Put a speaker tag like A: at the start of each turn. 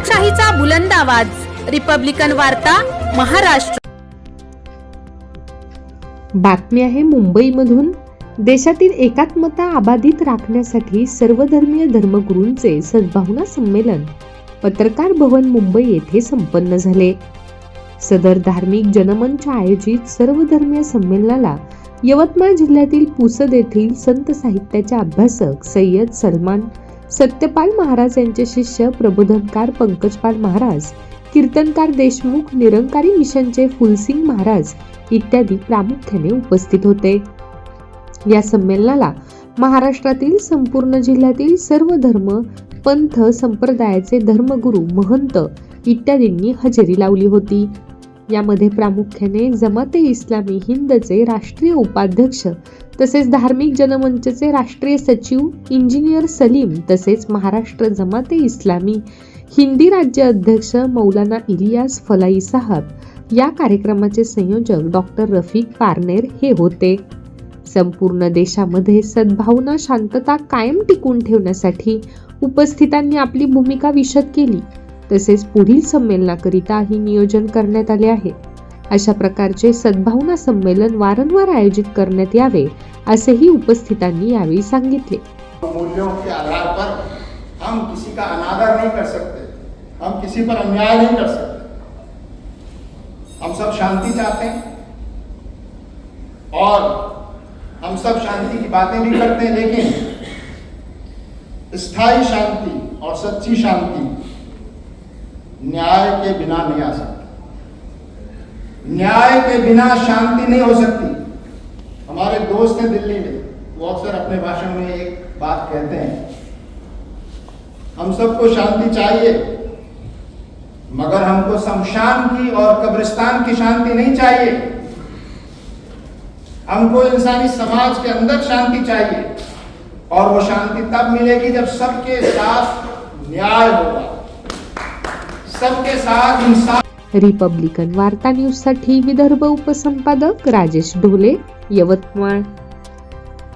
A: लोकशाहीचा बुलंद आवाज. रिपब्लिकन वार्ता महाराष्ट्र.
B: बातमी आहे मुंबईमधून. देशातील एकात्मता अबाधित राखण्यासाठी सर्वधर्मीय धर्मगुरूंचे सद्भावना संमेलन. पत्रकार भवन मुंबई येथे संपन्न झाले. सदर धार्मिक जनमंच आयोजित सर्वधर्मीय संमेलनाला यवतमाळ जिल्ह्यातील पुसद येथील संत साहित्याचे अभ्यासक सय्यद सलमान सत्यपाल महाराज यांचे शिष्य प्रबोधनकार पंकजपाल महाराज कीर्तनकार देशमुख निरंकारी मिशनचे फुलसिंग महाराज इत्यादी प्रामुख्याने उपस्थित होते. या संमेलनाला महाराष्ट्रातील संपूर्ण जिल्ह्यातील सर्व धर्म पंथ संप्रदायाचे धर्मगुरू महंत इत्यादींनी हजेरी लावली होती. यामध्ये प्रामुख्याने जमाते इस्लामी हिंदचे राष्ट्रीय उपाध्यक्ष तसेच धार्मिक जनमंचचे राष्ट्रीय सचिव इंजिनियर सलीम तसेच महाराष्ट्र जमाते इस्लामी हिंदी राज्य अध्यक्ष मौलाना इलियास फलाई साहब. या कार्यक्रमाचे संयोजक डॉक्टर रफिक पारनेर हे होते. संपूर्ण देशामध्ये सद्भावना शांतता कायम टिकून ठेवण्यासाठी उपस्थितांनी आपली भूमिका विशद केली. तसेच पुढील संमेलनाकरिताही नियोजन करण्यात आले आहे. अशा प्रकारचे सद्भावना संमेलन वारंवार आयोजित करण्यात यावे असेही उपस्थितांनी यावेळी सांगितले.
C: मूल्यों के आधार पर हम किसी का अनादर नहीं कर सकते हम किसी पर अन्याय नहीं कर सकते। हम सब शांति चाहते हैं और हम सब शांति की बातें भी करते हैं लेकिन स्थायी शांति और सच्ची शांति न्याय के बिना नहीं आ सकती। न्याय के बिना शांति नहीं हो सकती। हमारे दोस्त हैं दिल्ली में, वो अक्सर अपने भाषण में एक बात कहते हैं। हम सबको शांति चाहिए, मगर हमको शमशान की और कब्रिस्तान की शांति नहीं चाहिए। हमको इंसानी समाज के अंदर शांति चाहिए, और वो शांति तब मिलेगी जब सबके साथ न्याय होगा। सबके साथ इंसान
B: रिपब्लिकन वार्ता न्यूजसाठी विदर्भ उपसंपादक राजेश ढोले यवतमाळ.